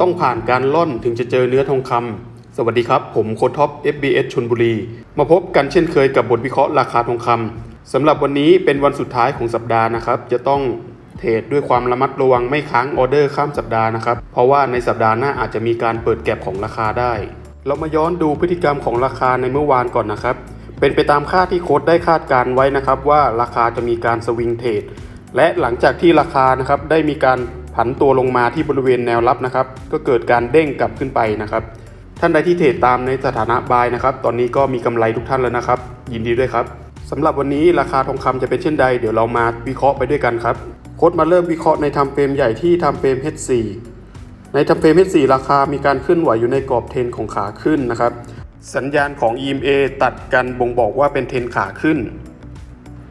ต้องผ่านการล่อนถึงจะเจอเนื้อทองคำสวัสดีครับ ผมโคดท็อป FBS ชนบุรี มาพบกันเช่นเคยกับบทวิเคราะห์ราคาทองคำสำหรับวันนี้เป็นวันสุดท้ายของสัปดาห์นะครับ จะต้องเทรดด้วยความระมัดระวังไม่ค้างออเดอร์ข้ามสัปดาห์นะครับ เพราะว่าในสัปดาห์หน้าอาจจะมีการเปิดแก็บของราคาได้ เรามาย้อนดูพฤติกรรมของราคาในเมื่อวานก่อนนะครับ เป็นไปตามค่าที่โค้ดได้คาดการไว้นะครับว่าราคาจะมีการสวิงเทรดและหลังจากที่ราคานะครับได้มีการ ผันตัวลงมาที่บริเวณแนวรับนะครับ ก็เกิดการเด้งกลับขึ้นไปนะครับ ท่านใดที่เทรดตามในสถานะบายนะครับ ตอนนี้ก็มีกำไรทุกท่านแล้วนะครับ ยินดีด้วยครับสำหรับวันนี้ราคาทองคำจะเป็นเช่นใด เดี๋ยวเรามาวิเคราะห์ไปด้วยกันครับโค้ดมาเริ่มวิเคราะห์ในทำเฟรมใหญ่ที่ทำเฟรม H4 ในทำเฟรม H4 ราคามีการเคลื่อนไหวอยู่ในกรอบเทรนของขาขึ้นนะครับ สัญญาณของ EMA ตัดกันบ่งบอกว่าเป็นเทรนขาขึ้น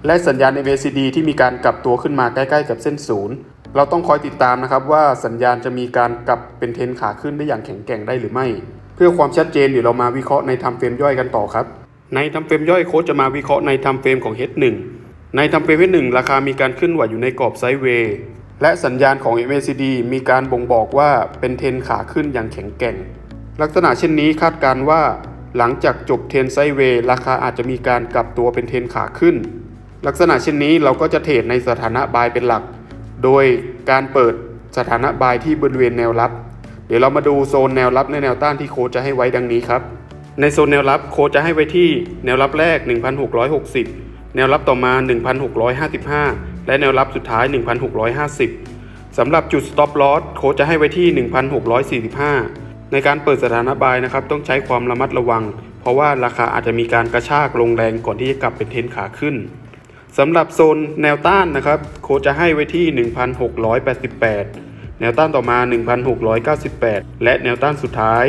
และสัญญาณ MACD ที่มีการกลับตัวขึ้นมาใกล้ ๆ กับเส้นศูนย์ เราต้องคอยติดตามนะครับว่าสัญญาณจะมีการกลับเป็นเทรนขาขึ้นได้อย่างแข็งแกร่งได้หรือไม่ เพื่อความชัดเจนเดี๋ยวเรามาวิเคราะห์ในทำเฟรมย่อยกันต่อครับ ในทำเฟรมย่อยโค้ชจะมาวิเคราะห์ในทำเฟรมของ H1 ในทำเฟรม H1 ราคามีการขึ้นไหวอยู่ในกรอบไซด์เวย์และสัญญาณของ MACD มีการบ่งบอกว่าเป็นเทรนขาขึ้นอย่างแข็งแกร่ง ลักษณะเช่นนี้คาดการณ์ว่า หลังจากจบเทรนไซด์เวย์ราคาอาจจะมีการกลับตัวเป็นเทรนขาขึ้น ลักษณะเช่นนี้เราก็จะเทรดในสถานะบายเป็นหลัก โดยการเปิดสถานะบายที่บริเวณแนวรับ เดี๋ยวเรามาดูโซนแนวรับและแนวต้านที่โค้ชจะให้ไว้ดังนี้ครับ ในโซนแนวรับโค้ชจะให้ไว้ที่แนวรับแรก 1,660 แนวรับต่อมา 1,655 และแนวรับสุดท้าย 1,650สำหรับจุด stop loss โค้ชจะให้ไว้ที่ 1,645 ในการเปิดสถานะบายนะครับต้องใช้ความระมัดระวัง เพราะว่าราคาอาจจะมีการกระชากลงแรงก่อนที่จะกลับเป็นเทนขาขึ้น สำหรับโซนแนวต้านนะครับ โค้ชจะให้ไว้ที่ 1,688 แนวต้านต่อมา 1,698 และแนวต้านสุดท้าย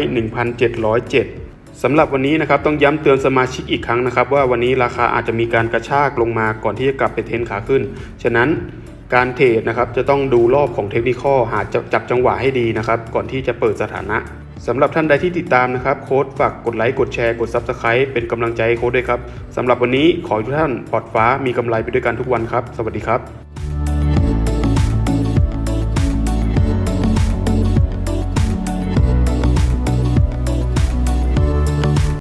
1,707สำหรับวันนี้นะครับต้องย้ำเตือนสมาชิกอีกครั้งนะครับ ว่าวันนี้ราคาอาจจะมีการกระชากลงมาก่อนที่จะกลับไปเทนขาขึ้น ฉะนั้นการเทรดนะครับจะต้องดูรอบของเทคนิคหาจับจับจังหวะให้ดีนะครับ ก่อนที่จะเปิดสถานะ สำหรับท่านใดที่ติดตามนะครับโค้ดฝากกดไลค์กดแชร์กด Subscribe เป็นกำลังใจให้โค้ดด้วยครับสำหรับวันนี้ขอให้ทุกท่านปลอดฟ้ามีกำไรไปด้วยกันทุกวันครับ สวัสดีครับ